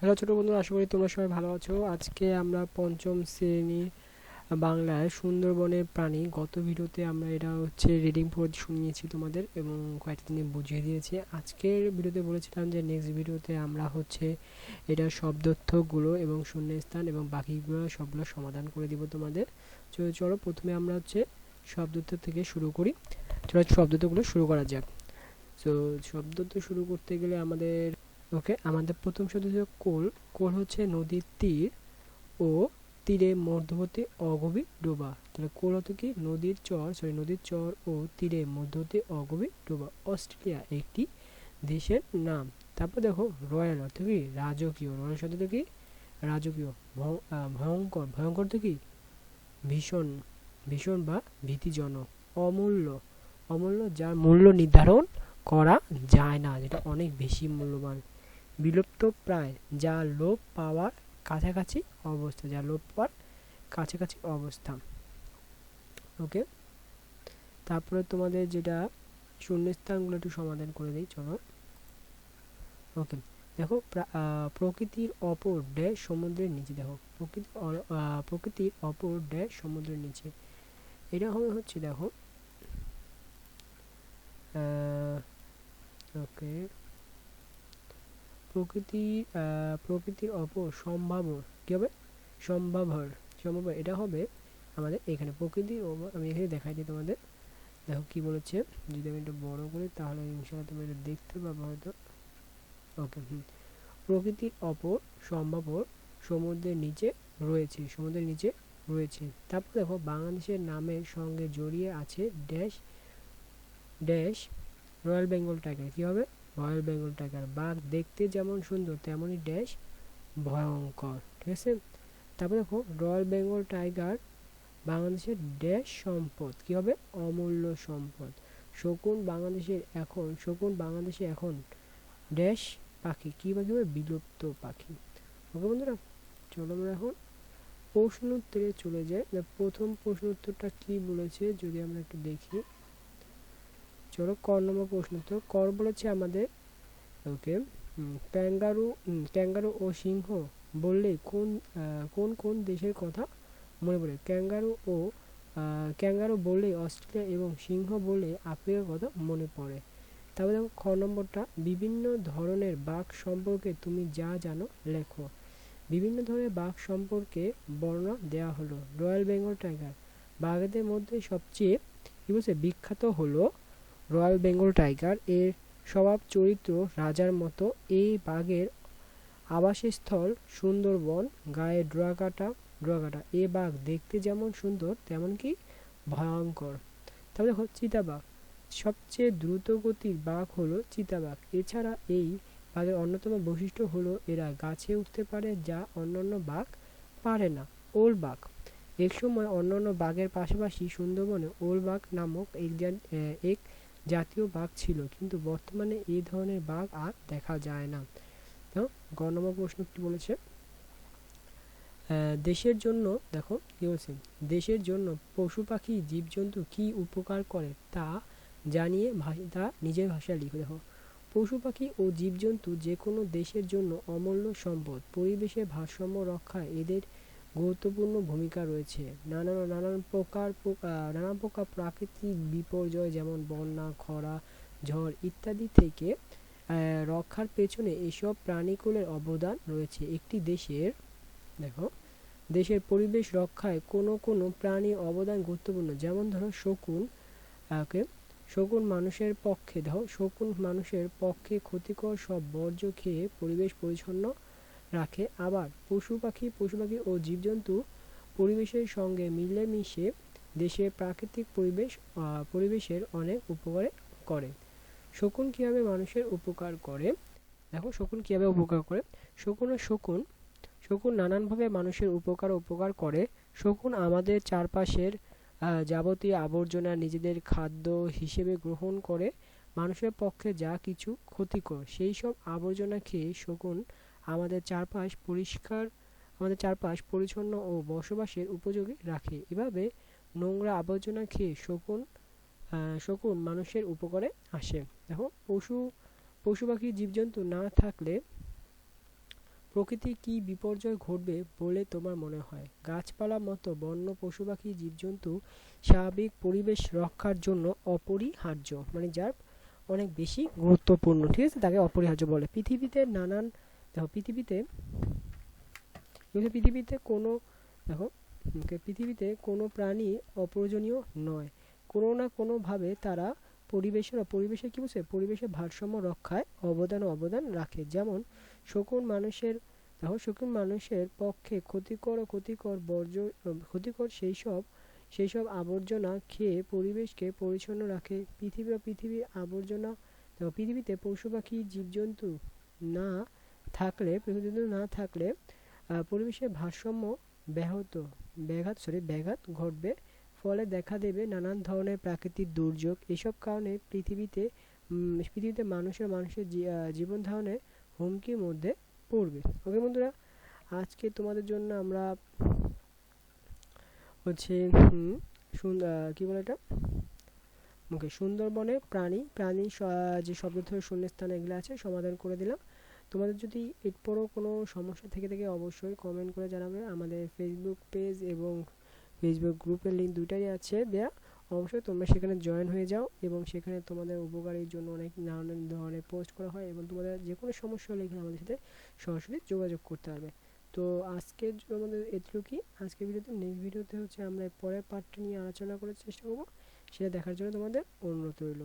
Hello ছোটো বন্ধুরা, আশা করি তোমরা সবাই ভালো আছো। আজকে আমরা পঞ্চম শ্রেণি বাংলায় সুন্দরবনের প্রাণী গত ভিডিওতে আমরা এটা হচ্ছে রিডিং পড়ে শুনিয়েছি তোমাদের এবং কয়েকটা দিনে বুঝিয়ে দিয়েছি। আজকের ভিডিওতে বলেছিলাম যে নেক্সট ভিডিওতে আমরা হচ্ছে এটা শব্দর্থগুলো এবং শূন্যস্থান এবং বাকিগুলো সবগুলো সমাধান করে দিব তোমাদের। চলো চলো, প্রথমে আমরা হচ্ছে শব্দর্থ থেকে শুরু করি। চলো শব্দর্থগুলো শুরু করা যাক। তো শব্দর্থ শুরু করতে গেলে আমাদের ওকে আমাদের প্রথম শব্দ হচ্ছে কোল কোল হচ্ছে নদীর তীর ও তীরে মধ্যবর্তী অগভীর ডোবা। তাহলে কোল হতো কি? নদীর চর সরি নদীর চর ও তীরে মধ্যবর্তী অগভীর ডোবা। অস্ট্রেলিয়া একটি দেশের নাম। তারপর দেখো, রয়্যাল অর্থ কি? রাজকীয়। রয়্যাল শব্দ কি? রাজকীয়। ভয়ঙ্কর। ভয়ঙ্কর তো কি? ভীষণ ভীষণ বা ভীতিজনক। অমূল্য। অমূল্য যার মূল্য নির্ধারণ করা যায় না, যেটা অনেক বেশি মূল্যবান। বিলুপ্ত প্রায় যা লোপ পাওয়ার কাছাকাছি অবস্থা, যা লোপ পাওয়ার কাছাকাছি অবস্থা। ওকে তারপরে তোমাদের যেটা শূন্যস্থানগুলো একটু সমাধান করে দিই, চলো। ওকে দেখো প্রকৃতির অপর ড্যাশ সমুদ্রের নিচে, দেখো। প্রকৃতি প্রকৃতির অপর ড্যাশ সমুদ্রের নিচে। এটা হবে হচ্ছে, দেখো ওকে প্রকৃতির প্রকৃতির অপর সম্ভাবর কী হবে? সম্ভাবর সম্ভাবর এটা হবে আমাদের এখানে প্রকৃতির আমি এখানে দেখাই দিই তোমাদের। দেখো কি বলেছে? যদি আমি একটু বড় করি তাহলে ইনশাআল্লাহ তুমি এটা দেখতে পাবো হয়তো। ওকে, হুম। প্রকৃতির অপর সম্ভাবর সমুদ্রের নিচে রয়েছে, সমুদ্রের নিচে রয়েছে। তারপর দেখো বাংলাদেশের নামের সঙ্গে জড়িয়ে আছে dash dash royal Bengal tiger কী হবে? রয়্যাল বেঙ্গল টাইগার বাঘ দেখতে যেমন সুন্দর, তেমনই ড্যাশ ভয়ঙ্কর। ঠিক আছে? তারপর দেখো রয়্যাল বেঙ্গল টাইগার বাংলাদেশের ড্যাশ সম্পদ। কী হবে? অমূল্য সম্পদ। শকুন বাংলাদেশের এখন, শকুন বাংলাদেশে এখন ড্যাশ পাখি। কী পাখি হবে? বিলুপ্ত পাখি। ওকে বন্ধুরা, চলো আমরা এখন প্রশ্ন উত্তরে চলে যাই। প্রথম প্রশ্ন উত্তরটা কী বলেছে? যদি আমরা একটু দেখি। চলো ক নম্বর প্রশ্ন তো কর বলেছে আমাদের, ওকে ক্যাঙ্গারু ক্যাঙ্গারু ও সিংহ বললে কোন কোন কোন দেশের কথা মনে পড়ে? ক্যাঙ্গারু ও ক্যাঙ্গারু বললে অস্ট্রেলিয়া এবং সিংহ বললেই আফ্রিকার কথা মনে পড়ে। তারপরে দেখো, খ নম্বরটা, বিভিন্ন ধরনের বাঘ সম্পর্কে তুমি যা জানো লেখো। বিভিন্ন ধরনের বাঘ সম্পর্কে বর্ণনা দেওয়া হলো। Royal Bengal tiger. বাঘেদের মধ্যে সবচেয়ে, কী বলছে, বিখ্যাত হলো রয়্যাল বেঙ্গল টাইগার এর স্বভাব চরিত্র রাজার মতো। এই বাঘের আবাসস্থল সুন্দরবন, গায়ে ড্রাকাটা ড্রাকাটা। এ বাঘ দেখতে যেমন সুন্দর তেমন কি ভয়ঙ্কর। তারপরে দেখো চিতাবাঘ। সবচেয়ে দ্রুত গতির বাঘ হলো চিতাবাঘ। এছাড়া এই বাঘের অন্যতম বৈশিষ্ট্য হলো এরা গাছে উঠতে পারে যা অন্যান্য বাঘ পারে না। ওল বাঘ। এক সময় অন্যান্য বাঘের পাশাপাশি সুন্দরবনে ওল বাঘ নামক এক এক জাতীয় বাঘ ছিল, কিন্তু বর্তমানে এই ধরনের বাঘ আর দেখা যায় না। তো গ নম্বর প্রশ্ন কি বলেছে? দেশের জন্য, দেখো, কি বলছে? দেশের জন্য পশু পাখি, জীবজন্তু কি উপকার করে তা জানিয়ে ভাষা, তা নিজের ভাষায় লিখে, দেখো। পশু পাখি ও জীবজন্তু যে কোনো দেশের জন্য অমূল্য সম্পদ। পরিবেশের ভারসাম্য রক্ষায় এদের গুরুত্বপূর্ণ ভূমিকা রয়েছে। নানান নানান প্রকার নানান প্রকার প্রাকৃতিক বিপর্যয় যেমন বন্যা, খরা, ঝড় ইত্যাদি থেকে রক্ষার পেছনে এসব প্রাণীকুলের অবদান রয়েছে। একটি দেশের, দেখো, দেশের পরিবেশ রক্ষায় কোনো কোনো প্রাণীর অবদান গুরুত্বপূর্ণ। যেমন ধরো শকুন ওকে, শকুন মানুষের পক্ষে ধরো শকুন মানুষের পক্ষে ক্ষতিকর সব বর্জ্য খেয়ে পরিবেশ পরিচ্ছন্ন রাখে। আবার পশু পাখি পশু পাখি ও জীবজন্তু পরিবেশের সঙ্গে মিলেমিশে দেশের প্রাকৃতিক পরিবেশ পরিবেশের অনেক উপকার করে। শকুন কীভাবে মানুষের উপকার করে? দেখো, শকুন কীভাবে উপকার করে? শকুন ও শকুন শকুন নানানভাবে মানুষের উপকার উপকার করে। শকুন আমাদের চারপাশের যাবতীয় আবর্জনা নিজেদের খাদ্য হিসেবে গ্রহণ করে। মানুষের পক্ষে যা কিছু ক্ষতিকর, সেই সব আবর্জনা খেয়ে শকুন আমাদের চারপাশ পরিষ্কার, আমাদের চারপাশ পরিচ্ছন্ন ও বসবাসের উপযোগী রাখে। এভাবে নোংরা আবর্জনা খেয়ে শকুন শকুন মানুষের উপকারে আসে। দেখো, পশু পশু পাখি, জীবজন্তু না থাকলে প্রকৃতির কি বিপর্যয় ঘটবে বলে তোমার মনে হয়? গাছপালা মতো বন্য পশু পাখি, জীবজন্তু স্বাভাবিক পরিবেশ রক্ষার জন্য অপরিহার্য মানে যার অনেক বেশি গুরুত্বপূর্ণ। ঠিক আছে? তাকে অপরিহার্য বলে। পৃথিবীতে নানান দেখো, পৃথিবীতে পৃথিবীতে কোনো, দেখো পৃথিবীতে কোনো প্রাণী অপ্রয়োজনীয় নয়। কোনো না কোনোভাবে তারা পরিবেশের পরিবেশে কী বলছে? পরিবেশের ভারসাম্য রক্ষায় অবদান অবদান রাখে। যেমন, শকুন মানুষের, দেখো, শকুন মানুষের পক্ষে ক্ষতিকর ও ক্ষতিকর বর্জ্য, ক্ষতিকর সেই সব সেই সব আবর্জনা খেয়ে পরিবেশকে পরিচ্ছন্ন রাখে। পৃথিবী পৃথিবীর আবর্জনা পৃথিবীতে পশু পাখি, জীবজন্তু না থাকলে জীবজন্তু না থাকলে পরিবেশের ভারসাম্য ব্যাহত, ব্যাঘাত সরি ব্যাঘাত ঘটবে। ফলে দেখা দেবে নানান ধরনের প্রাকৃতিক দুর্যোগ। এসব কারণে পৃথিবীতে পৃথিবীতে মানুষের মানুষের জীবন ধারণের হুমকির মধ্যে পড়বে। ওকে বন্ধুরা, আজকে তোমাদের জন্য আমরা হচ্ছে কি বলে এটা? ওকে সুন্দরবনে প্রাণী প্রাণী যে শব্দ ধরে শূন্যস্থান এগুলো আছে, সমাধান করে দিলাম। তোমাদের যদি এরপরও কোনো সমস্যা থেকে থাকে, অবশ্যই কমেন্ট করে জানাবে। আমাদের ফেসবুক পেজ এবং ফেসবুক গ্রুপের লিঙ্ক দুটাই আছে দেয়া। অবশ্যই তোমরা সেখানে জয়েন হয়ে যাও এবং সেখানে তোমাদের উপকারের জন্য অনেক নানান ধরনের পোস্ট করা হয় এবং তোমাদের যে কোনো সমস্যা হলে এখানে আমাদের সাথে সরাসরি যোগাযোগ করতে পারবে। তো আজকের আমাদের এতটুকুই। আজকের ভিডিওতে নেক্সট ভিডিওতে হচ্ছে আমরা পরের পার্টটা নিয়ে আলোচনা করার চেষ্টা করব। সেটা দেখার জন্য তোমাদের অনুরোধ রইল।